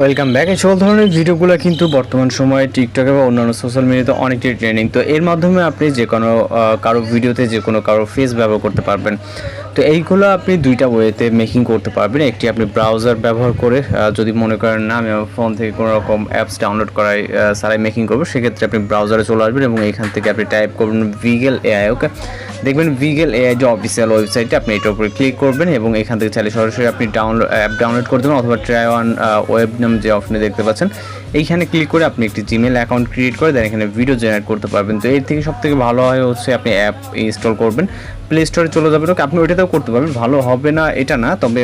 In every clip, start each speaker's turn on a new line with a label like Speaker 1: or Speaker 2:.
Speaker 1: Welcome back এই সকল ধরনের ভিডিওগুলো কিন্তু বর্তমান সময়ে টিকটকে বা অন্যান্য সোশ্যাল মিডিয়াতে অনেকটাই ট্রেন্ডিং তো এর মাধ্যমে আপনি যে কোনো কারও ভিডিওতে যে কোনো কারও ফেস ব্যবহার করতে পারবেন। তো এইগুলো আপনি দুইটা ওয়েতে মেকিং করতে পারবেন। একটি আপনি ব্রাউজার ব্যবহার করে যদি মনে করেন, না, আমি ফোন থেকে কোনো রকম অ্যাপস ডাউনলোড করাই সারাই মেকিং করব, সেক্ষেত্রে আপনি ব্রাউজারে চলে আসবেন এবং এখান থেকে আপনি টাইপ করবেন ভিগেল এআই ওকে দেখবেন ভিগেল এআই যে অফিসিয়াল ওয়েবসাইটে আপনি এটার উপরে ক্লিক করবেন এবং এখান থেকে চাইলে সরাসরি আপনি ডাউনলোড অ্যাপ ডাউনলোড করে দেবেন অথবা ট্রাই ওয়ান ওয়েব নাম যে অপশনে দেখতে পাচ্ছেন। এইখানে ক্লিক করে আপনি একটি জিমেল অ্যাকাউন্ট ক্রিয়েট করে দেন এখানে ভিডিও জেনারেট করতে পারবেন। তো এর থেকে সব থেকে ভালো হয় হচ্ছে আপনি অ্যাপ ইনস্টল করবেন। প্লে স্টোরে চলে যাবেন। ওকে আপনি ওইটাতেও করতে পারবেন। ভালো হবে না এটা না, তবে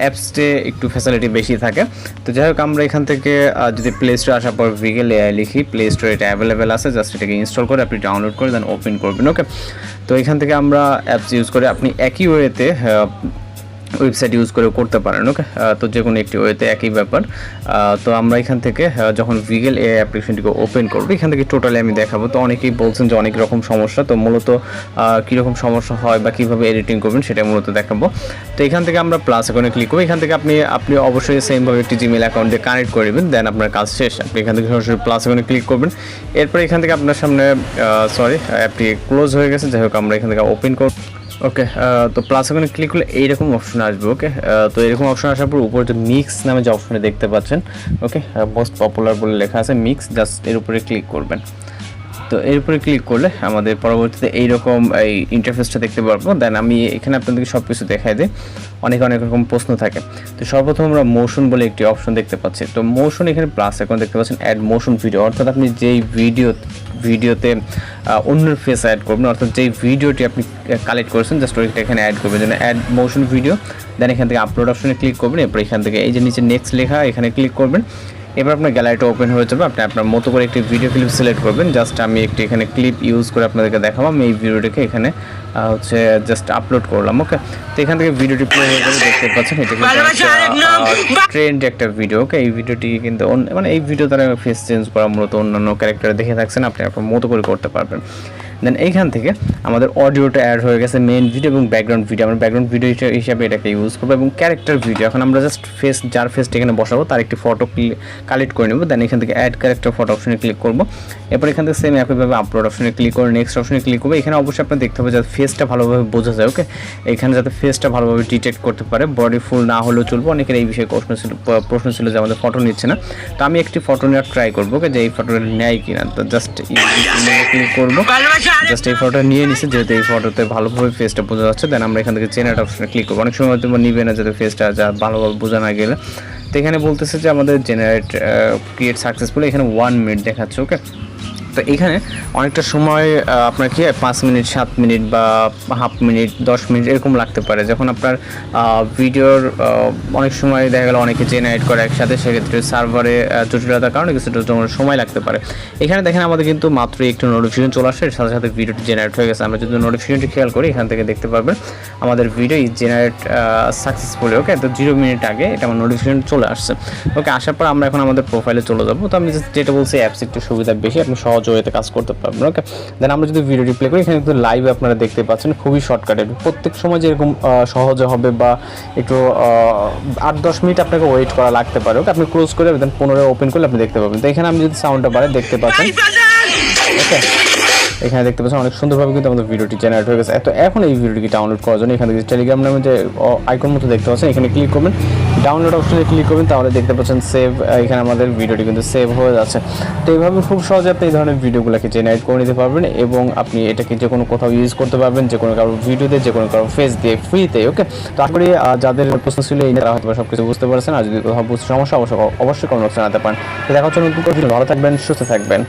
Speaker 1: অ্যাপসটে একটু ফ্যাসিলিটি বেশি থাকে। তো যাই হোক, আমরা এখান থেকে যদি প্লে স্টোরে আসার পর ভিগেল লিখি প্লে স্টোরে এটা অ্যাভেলেবেল আছে। জাস্ট এটাকে ইনস্টল করে আপনি ডাউনলোড করে দেন ওপেন করবেন। ওকে তো এখান থেকে আমরা অ্যাপস ইউজ করে। আপনি একই ওয়েতে ওয়েবসাইট ইউজ করে করতে পারেন ওকে তো যে কোনো একটি ওয়েতে একই ব্যাপার। তো আমরা এখান থেকে যখন ভিগেল এ অ্যাপ্লিকেশনটিকে ওপেন করব, এখান থেকে টোটালি আমি দেখাবো। তো অনেকেই বলছেন যে অনেক রকম সমস্যা, তো মূলত কীরকম সমস্যা হয় বা কীভাবে এডিটিং করবেন সেটা মূলত দেখাবো। তো এখান থেকে আমরা প্লাস এখানে ক্লিক করব। এখান থেকে আপনি আপনি অবশ্যই সেমভাবে একটি জিমেল অ্যাকাউন্ট দিয়ে কানেক্ট করে নেবেন দেন আপনার কাজ শেষ। আপনি এখান থেকে সরাসরি প্লাস এখানে ক্লিক করবেন। এরপর এখান থেকে আপনার সামনে সরি অ্যাপটি ক্লোজ হয়ে গেছে। যাই হোক, আমরা এখান থেকে ওপেন করব। ওকে তো প্লাস ওখানে ক্লিক করলে এইরকম অপশন আসবে ওকে তো এরকম অপশন আসার পর উপরে যে মিক্স নামে যে অপশনে দেখতে পাচ্ছেন ওকে মোস্ট পপুলার বলে লেখা আছে মিক্স জাস্ট এর উপরে ক্লিক করবেন। তো এর উপরে ক্লিক করলে আমাদের পরবর্তীতে এইরকম এই ইন্টারফেসটা দেখতে পারব। দেন আমি এখানে আপনাদেরকে সব কিছু দেখাই দিই। অনেক অনেক রকম প্রশ্ন থাকে। তো সর্বপ্রথম আমরা মোশন বলে একটি অপশন দেখতে পাচ্ছি। তো মোশন এখানে প্লাস এখন দেখতে পাচ্ছেন অ্যাড মোশন ভিডিও অর্থাৎ আপনি যেই ভিডিও ভিডিওতে আহ, অন্যের ফেস অ্যাড করবেন অর্থাৎ যেই ভিডিওটি আপনি কালেক্ট করেছেন জাস্ট ওইটা এখানে অ্যাড করবেন। যেন অ্যাড মোশন ভিডিও দেন এখান থেকে আপলোড অপশনে ক্লিক করবেন। এরপর এখান থেকে এই যে নিচে নেক্সট লেখা এখানে ক্লিক করবেন। এবার আপনার গ্যালারিটা ওপেন হয়ে যাবে আপনি আপনার মতো করে একটি ভিডিও ক্লিপ সিলেক্ট করবেন। জাস্ট আমি একটি এখানে ক্লিপ ইউজ করে আপনাদেরকে দেখাবো আমি এই ভিডিওটাকে এখানে হচ্ছে জাস্ট আপলোড করলাম ওকে তো এখান থেকে ভিডিওটি প্লে হয়ে যাবে দেখতে পাচ্ছেন এটা কিন্তু ট্রেন্ড একটা ভিডিও ওকে এই ভিডিওটি কিন্তু মানে এই ভিডিও দ্বারা ফেস চেঞ্জ করা মূলত অন্যান্য ক্যারেক্টার দেখে থাকছেন আপনি আপনার মতো করে করতে পারবেন। দেন এইখান থেকে আমাদের অডিওটা অ্যাড হয়ে গেছে মেন ভিডিও এবং ব্যাকগ্রাউন্ড ভিডিও আমরা ব্যাকগ্রাউন্ড ভিডিও হিসাবে এটাকে ইউজ করব এবং ক্যারেক্টার ভিডিও এখন আমরা জাস্ট ফেস যার ফেসটা এখানে বসাবো, তার একটি ফটো কালেক্ট করে নেব। দেন এখান থেকে অ্যাড ক্যারেক্টার ফটো অপশনে ক্লিক করব। এরপর এখান থেকে সেম একইভাবে আপলোড অপশনে ক্লিক করে নেক্সট অপশনে ক্লিক করব। এখানে অবশ্যই আপনার দেখতে হবে যাতে ফেসটা ভালোভাবে বোঝা যায় ওকে এখানে যাতে ফেসটা ভালোভাবে ডিটেক্ট করতে পারে বডি ফুল না হলেও চলবে। অনেকের এই বিষয়ে প্রশ্ন ছিল প্রশ্ন ছিল যে আমাদের ফটো নিচ্ছে না। তো আমি একটি ফটো নেওয়ার ট্রাই করব ওকে যে এই ফটোটা নেয় কিনা। তো জাস্ট ক্লিক করব। জাস্ট এই ফটোটা নিয়ে নিছে যেহেতু এই ফটোতে ভালোভাবে ফেসটা বোঝা যাচ্ছে দেন আমরা এখান থেকে চেনার অপশনে ক্লিক করব। অনেক সময় তোমার নিবে না যাতে ফেসটা যা ভালোভাবে বোঝা না গেলে। তো এখানে বলতেছে যে আমাদের জেনারেট ক্রিয়েট সাকসেসফুল এখানে ওয়ান মিনিট দেখাচ্ছে ওকে তো এখানে অনেকটা সময় আপনার কি, পাঁচ মিনিট, সাত মিনিট বা হাফ মিনিট, দশ মিনিট এরকম লাগতে পারে। যখন আপনার ভিডিওর অনেক সময় দেখা গেল অনেকে জেনারেট করে একসাথে, সেক্ষেত্রে সার্ভারে জটিলতার কারণে কিছুটা সময় লাগতে পারে। এখানে দেখেন আমাদের কিন্তু মাত্র একটু নোটিফিকেশন চলে আসে, সাথে সাথে ভিডিওটি জেনারেট হয়ে গেছে। আমরা যদি নোটিফিকেশনটি খেয়াল করি, এখান থেকে দেখতে পারবেন আমাদের ভিডিও জেনারেট সাকসেসফুলি ওকে তো জিরো মিনিট আগে এটা আমার নোটিফিকেশন চলে আসছে। ওকে আসার পর আমরা এখন আমাদের প্রোফাইলে চলে যাব। তো আমি যেটা বলছি অ্যাপস একটু সুবিধা বেশি, আপনি সহজ ওয়েতে কাজ করতে পারবেন ওকে দেন আমরা যদি ভিডিও রিপ্লে করি, এখানে কিন্তু লাইভ আপনারা দেখতে পাচ্ছেন, খুবই শর্টকাটে প্রত্যেক সময় যেরকম সহজে হবে বা একটু আট দশ মিনিট আপনাকে ওয়েট করা লাগতে পারে ওকে আপনি ক্লোজ করে দেন পুনরায় ওপেন করলে আপনি দেখতে পাবেন। তো এখানে আমি যদি সাউন্ডটা বাড়ে দেখতে পাচ্ছেন ওকে এখানে দেখতে পাচ্ছেন অনেক সুন্দরভাবে কিন্তু আমাদের ভিডিওটি জেনারেট হয়ে গেছে। তো এখন এই ভিডিওটি ডাউনলোড করার জন্য এখানে টেলিগ্রাম নামে যে আইকন মতো দেখতে পাচ্ছেন, এখানে ক্লিক করবেন। ডাউনলোড অপশনে ক্লিক করবেন, তাহলে দেখতে পাচ্ছেন সেভ এখানে আমাদের ভিডিওটি কিন্তু সেভ হয়ে যাচ্ছে। তো এইভাবে খুব সহজে আপনি এই ধরনের ভিডিওগুলোকে জেনারেট করে নিতে পারবেন এবং আপনি এটাকে যে কোনো কোথাও ইউজ করতে পারবেন, যে কোনো কারও ভিডিওতে, যে কোনো কারও ফেস দিয়ে ফ্রিতে ওকে তো আশা করি যাদের প্রশ্ন ছিল এই তারা হয়তো সব কিছু বুঝতে পারছেন। আর যদি কোথাও বুঝতে সমস্যা অবশ্যই অবশ্যই বক্সে জানাতে পারেন। তো দেখা হচ্ছে নতুন কোনো video। ভালো থাকবেন, সুস্থ থাকবেন।